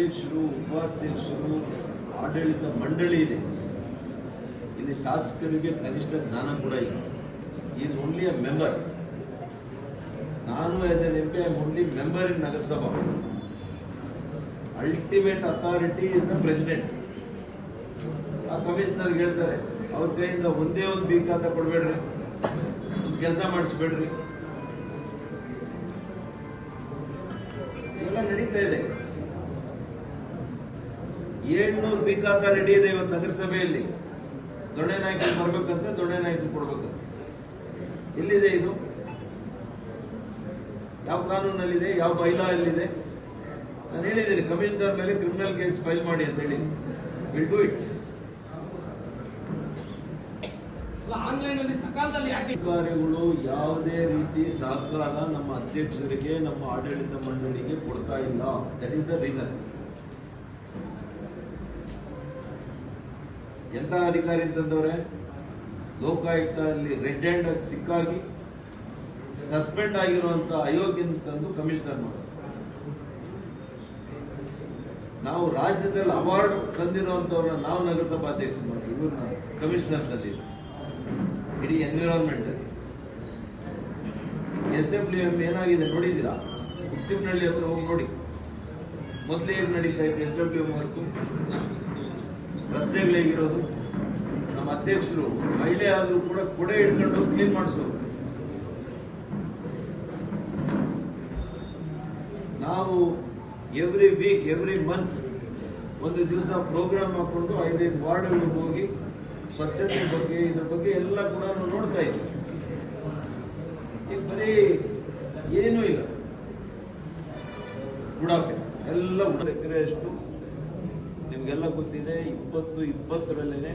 ಅಧ್ಯಕ್ಷರು, ಉಪಾಧ್ಯಕ್ಷರು, ಆಡಳಿತ ಮಂಡಳಿ ಇದೆ. ಇಲ್ಲಿ ಶಾಸಕರಿಗೆ ಕನಿಷ್ಠ ಜ್ಞಾನ ಕೂಡ ಇಲ್ಲ. ಈಸ್ ಓನ್ಲಿ ಎ ಮೆಂಬರ್ ನಾನು as N M P I only member in ನಗರಸಭಾ ultimate authority is the president ಆ ಕಮಿಷನರ್ ಹೇಳ್ತಾರೆ, ಅವ್ರ ಕೈಯಿಂದ ಒಂದೇ ಒಂದು ಬಿ ಕೊಡಬೇಡ್ರಿ, ಒಂದು ಕೆಲಸ ಮಾಡಿಸ್ಬೇಡ್ರಿ. ಎಲ್ಲ ನಡೀತಾ ಇದೆ. ಏಳ್ನೂರು ಅಂತ ರೆಡಿ ಇದೆ ಇವತ್ತು ನಗರಸಭೆಯಲ್ಲಿ. ದೊಣ್ಣೆ ನಾಯಕರು ಬರ್ಬೇಕಂತೆ ದೊಣ್ಣೆ ನಾಯಕರು ಕೊಡ್ಬೇಕಂತೆ. ಎಲ್ಲಿದೆ ಇದು? ಯಾವ ಕಾನೂನಲ್ಲಿದೆ ಯಾವ ಬೈಲಾ ಎಲ್ಲಿದೆ ನಾನು ಹೇಳಿದ್ದೀನಿ ಕಮಿಷನರ್ ಮೇಲೆ ಕ್ರಿಮಿನಲ್ ಕೇಸ್ ಫೈಲ್ ಮಾಡಿ ಅಂತ ಹೇಳಿ. ವಿಲ್ ಡೂ ಇಟ್ ಅಧಿಕಾರಿಗಳು ಯಾವುದೇ ರೀತಿ ಸಹಕಾರ ನಮ್ಮ ಅಧ್ಯಕ್ಷರಿಗೆ ನಮ್ಮ ಆಡಳಿತ ಮಂಡಳಿಗೆ ಕೊಡ್ತಾ ಇಲ್ಲ. ದಟ್ ಈಸ್ ದ ರೀಸನ್ ಎಂತ ಅಧಿಕಾರಿ ಅಂತಂದವ್ರೆ? ಲೋಕಾಯುಕ್ತ ಅಲ್ಲಿ ರೆಡ್ ಹ್ಯಾಂಡ್ ಸಿಕ್ಕಾಗಿ ಸಸ್ಪೆಂಡ್ ಆಗಿರುವಂತ ಅಯೋಗ್ಯ ತಂದು ಕಮಿಷನರ್ ಮಾಡೋದು. ನಾವು ರಾಜ್ಯದಲ್ಲಿ ಅವಾರ್ಡ್ ತಂದಿರುವಂತವ್ರನ್ನ ನಾವು ನಗರಸಭಾ ಅಧ್ಯಕ್ಷ ಮಾಡಿ ಇವ್ರನ್ನ ಕಮಿಷನರ್ ತಂದಿದ್ದು ಇಡೀ ಎನ್ವಿರಾನ್ಮೆಂಟ್ ಎಸ್ ಡಬ್ಲ್ಯೂ ಎಂ ಏನಾಗಿದೆ ನೋಡಿದ್ದೀರಾ? ಹುಟ್ಟಿನಹಳ್ಳಿ ಹತ್ರ ಹೋಗಿ ನೋಡಿ. ಮೊದಲೇ ಏನು ನಡೀತಾ ಇತ್ತು ಎಸ್ ಡಬ್ಲ್ಯೂ ಎಂ ವರ್ಕು. ರಸ್ತೆಗಳು ಹೇಗಿರೋದು ನಮ್ಮ ಅಧ್ಯಕ್ಷರು ಮಹಿಳೆ ಆದರೂ ಕೂಡ ಕೊಡೆ ಹಿಡ್ಕೊಂಡು ಕ್ಲೀನ್ ಮಾಡಿಸೋರು ನಾವು ಎವ್ರಿ ವೀಕ್ ಎವ್ರಿ ಮಂತ್ ಒಂದು ದಿವಸ ಪ್ರೋಗ್ರಾಮ್ ಹಾಕೊಂಡು ಐದೈದು ವಾರ್ಡ್ಗಳಿಗೆ ಹೋಗಿ ಸ್ವಚ್ಛತೆ ಬಗ್ಗೆ, ಇದ್ರ ಬಗ್ಗೆ ಎಲ್ಲ ಕೂಡ ನೋಡ್ತಾ ಇದ್ದೀವಿ ಈಗ ಬರೀ ಏನೂ ಇಲ್ಲ. ಗುಡಾಫೆ ಎಲ್ಲ ಉಡ ಎಕರೆ ಅಷ್ಟು ನಿಮಗೆಲ್ಲ ಗೊತ್ತಿದೆ, ಇಪ್ಪತ್ತು ಇಪ್ಪತ್ತರಲ್ಲೇ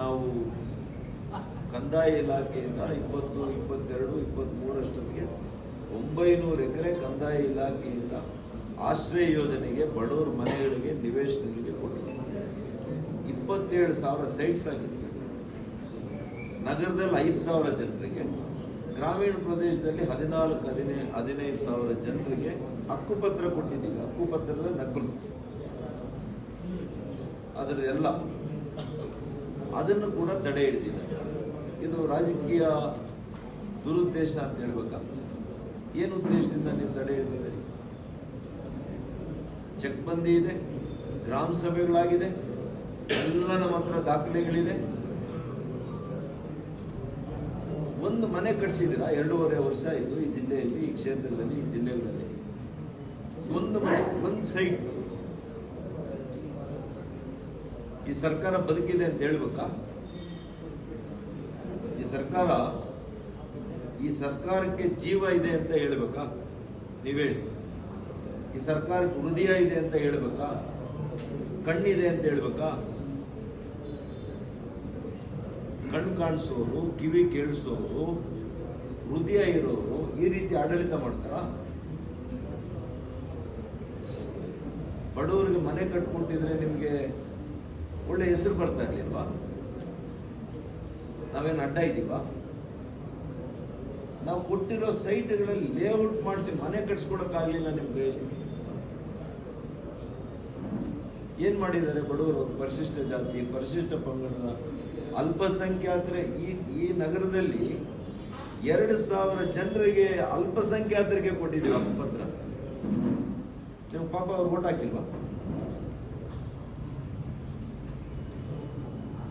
ನಾವು ಕಂದಾಯ ಇಲಾಖೆಯಿಂದ ಇಪ್ಪತ್ತು, ಇಪ್ಪತ್ತೆರಡು ಇಪ್ಪತ್ತ್ಮೂರಷ್ಟೊತ್ತಿಗೆ ಒಂಬೈನೂರು ಎಕರೆ ಕಂದಾಯ ಇಲಾಖೆಯಿಂದ ಆಶ್ರಯ ಯೋಜನೆಗೆ ಬಡವರ ಮನೆಗಳಿಗೆ ನಿವೇಶನಗಳಿಗೆ ಕೊಟ್ಟಿದ್ದೀವಿ ಇಪ್ಪತ್ತೇಳು ಸಾವಿರ ಸೈಟ್ಸ್ ಆಗಿದೆ ನಗರದಲ್ಲಿ ಐದು ಸಾವಿರ ಜನರಿಗೆ, ಗ್ರಾಮೀಣ ಪ್ರದೇಶದಲ್ಲಿ ಹದಿನಾಲ್ಕು ಹದಿನೈದು ಹದಿನೈದು ಸಾವಿರ ಜನರಿಗೆ ಹಕ್ಕುಪತ್ರ ಕೊಟ್ಟಿದ್ದೀವಿ. ಹಕ್ಕುಪತ್ರದ ನಕಲು. ಅದರ ಎಲ್ಲ. ಅದನ್ನು ಕೂಡ ತಡೆ ಹಿಡಿದಿದೆ. ಇದು ರಾಜಕೀಯ ದುರುದ್ದೇಶ ಅಂತ ಹೇಳ್ಬೇಕಾ? ಏನು ಉದ್ದೇಶದಿಂದ ನೀವು ತಡೆ ಹಿಡಿದಿದ್ದೀರಿ? ಚೆಕ್ ಬಂದಿ ಇದೆ, ಗ್ರಾಮ ಸಭೆಗಳಾಗಿದೆ, ಎಲ್ಲ ನಮ್ಮ ಹತ್ರ ದಾಖಲೆಗಳಿದೆ. ಒಂದು ಮನೆ ಕಟ್ಸಿದ್ದೀರಾ? ಎರಡೂವರೆ ವರ್ಷ ಆಯಿತು ಈ ಜಿಲ್ಲೆಯಲ್ಲಿ, ಈ ಕ್ಷೇತ್ರದಲ್ಲಿ, ಈ ಜಿಲ್ಲೆಗಳಲ್ಲಿ. ಒಂದು ಮನೆ, ಒಂದು ಸೈಟ್ ಈ ಸರ್ಕಾರ ಬದುಕಿದೆ ಅಂತ ಹೇಳ್ಬೇಕಾ? ಈ ಸರ್ಕಾರ, ಈ ಸರ್ಕಾರಕ್ಕೆ ಜೀವ ಇದೆ ಅಂತ ಹೇಳ್ಬೇಕಾ? ನೀವ್ ಹೇಳಿ. ಈ ಸರ್ಕಾರಕ್ಕೆ ಹೃದಯ ಇದೆ ಅಂತ ಹೇಳ್ಬೇಕಾ? ಕಣ್ಣಿದೆ ಅಂತ ಹೇಳ್ಬೇಕಾ? ಕಣ್ಣು ಕಾಣಿಸೋರು, ಕಿವಿ ಕೇಳಿಸೋರು, ಹೃದಯ ಇರೋರು ಈ ರೀತಿ ಆಡಳಿತ ಮಾಡ್ತಾರ? ಬಡವರಿಗೆ ಮನೆ ಕಟ್ಕೊಟ್ಟಿದ್ರೆ ನಿಮ್ಗೆ ಒಳ್ಳೆ ಹೆಸರು ಬರ್ತಾ ಇರ್ಲಿಲ್ವಾ? ನಾವೇನು ಅಡ್ಡ ಇದ್ದೀವಾ? ನಾವು ಕೊಟ್ಟಿರೋ ಸೈಟ್ಗಳಲ್ಲಿ ಲೇಔಟ್ ಮಾಡಿಸಿ ಮನೆ ಕಟ್ಸ್ಕೊಡಕ್ಕಾಗಲಿಲ್ಲ ನಿಮ್ಗೆ? ಏನ್ ಮಾಡಿದ್ದಾರೆ ಬಡವರು? ಪರಿಶಿಷ್ಟ ಜಾತಿ, ಪರಿಶಿಷ್ಟ ಪಂಗಡದ ಅಲ್ಪಸಂಖ್ಯಾತರ ಈ ಈ ನಗರದಲ್ಲಿ ಎರಡು ಸಾವಿರ ಜನರಿಗೆ ಅಲ್ಪಸಂಖ್ಯಾತರಿಗೆ ಕೊಟ್ಟಿದ್ದೀವಿ ಹಕ್ಕುಪತ್ರ ನೀವು ಪಾಪ ಅವ್ರು ಓಟ್ ಹಾಕಿಲ್ವಾ?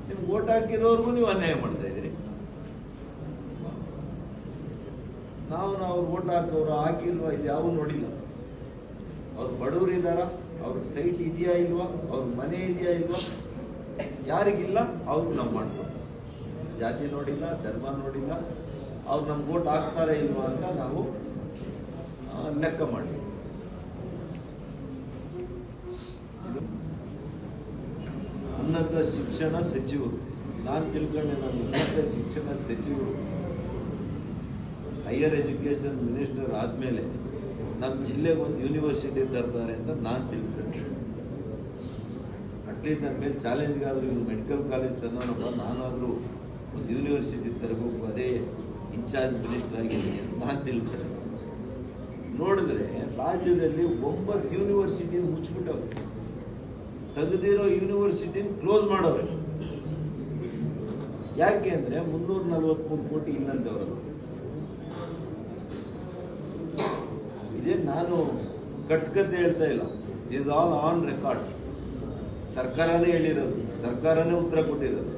ನಿಮ್ಗೆ ಓಟ್ ಹಾಕಿರೋರ್ಗೂ ನೀವು ಅನ್ಯಾಯ ಮಾಡ್ತಾ ಇದ್ದೀರಿ. ನಾವು ನಾವು ಓಟ್ ಹಾಕೋರು, ಹಾಕಿಲ್ವಾ, ಇದು ಯಾವ ನೋಡಿಲ್ಲ. ಅವ್ರು ಬಡವರು ಇದ್ದಾರ? ಅವ್ರಿಗೆ ಸೈಟ್ ಇದೆಯಾ ಇಲ್ವಾ? ಅವ್ರ ಮನೆ ಇದೆಯಾ ಇಲ್ವಾ? ಯಾರಿಗಿಲ್ಲ, ಅವ್ರು ನಾವು ಮಾಡ್ಬೋದು ಜಾತಿ ನೋಡಿಲ್ಲ, ಧರ್ಮ ನೋಡಿಲ್ಲ. ಅವ್ರು ನಮ್ಗೆ ಓಟ್ ಹಾಕ್ತಾರೆ ಇಲ್ವಾ ಅಂತ ನಾವು ಲೆಕ್ಕ ಮಾಡಿ ಇದು ಉನ್ನತ ಶಿಕ್ಷಣ ಸಚಿವರು. ನಾನು ತಿಳ್ಕೊಂಡೆ ನಾನು ಉನ್ನತ ಶಿಕ್ಷಣ ಸಚಿವರು. ಹೈಯರ್ ಎಜುಕೇಷನ್ ಮಿನಿಸ್ಟರ್ ಆದಮೇಲೆ ನಮ್ಮ ಜಿಲ್ಲೆಗೆ ಒಂದು ಯೂನಿವರ್ಸಿಟಿ ತರ್ತಾರೆ ಅಂತ ನಾನು ತಿಳ್ಕೊಂಡೆ. ಅಟ್ಲೀಸ್ಟ್ ನನ್ನ ಮೇಲೆ ಚಾಲೆಂಜ್ಗಾದರೂ ಇವ್ರು ಮೆಡಿಕಲ್ ಕಾಲೇಜ್ ತಂದವನಪ್ಪ ನಾನಾದರೂ ಒಂದು ಯೂನಿವರ್ಸಿಟಿ ತರಬೇಕು, ಅದೇ ಇನ್ಚಾರ್ಜ್ ಮಿನಿಸ್ಟರ್ ಆಗಿದ್ದೀನಿ ಅಂತ ನಾನು ತಿಳ್ಕೊಂಡೆ. ನೋಡಿದ್ರೆ ರಾಜ್ಯದಲ್ಲಿ ಒಂಬತ್ತು ಯೂನಿವರ್ಸಿಟಿ ಮುಚ್ಚಿಬಿಟ್ಟವ್ರೆ ತೆಗೆದಿರೋ ಯೂನಿವರ್ಸಿಟಿನ ಕ್ಲೋಸ್ ಮಾಡೋರು. ಯಾಕೆ ಅಂದ್ರೆ ಮುನ್ನೂರ ನಲವತ್ಮೂರು ಕೋಟಿ ಅವರು ಇದೇ ನಾನು ಕಟ್ಕತೆ ಹೇಳ್ತಾ ಇಲ್ಲ. ಇಸ್ ಆಲ್ ಆನ್ ರೆಕಾರ್ಡ್ ಸರ್ಕಾರನೇ ಹೇಳಿರೋದು. ಸರ್ಕಾರನೇ ಉತ್ತರ ಕೊಟ್ಟಿರೋದು.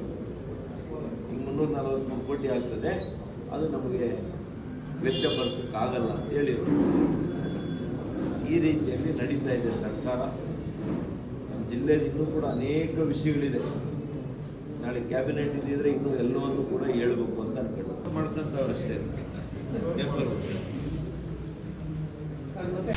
ಈಗ ಮುನ್ನೂರ ನಲವತ್ಮೂರು ಕೋಟಿ ಆಗ್ತದೆ. ಅದು ನಮಗೆ ವೆಚ್ಚ ಭರಿಸೋಕ್ಕಾಗಲ್ಲ ಅಂತ ಹೇಳಿರೋದು. ಈ ರೀತಿಯಲ್ಲಿ ನಡೀತಾ ಇದೆ ಸರ್ಕಾರ. ಜಿಲ್ಲೆಯಲ್ಲಿ ಇನ್ನೂ ಕೂಡ ಅನೇಕ ವಿಷಯಗಳಿದೆ. ನಾಳೆ ಕ್ಯಾಬಿನೆಟ್ ಇದ್ದಿದ್ರೆ ಇನ್ನು ಎಲ್ಲವನ್ನು ಕೂಡ ಹೇಳ್ಬೇಕು ಅಂತ ಅನ್ಕೊಂಡು. ಮಾಡ್ಕೊಂತವ್ರಷ್ಟೇ ಪೇಪರ್ ಸರ್ ಮತ್ತೆ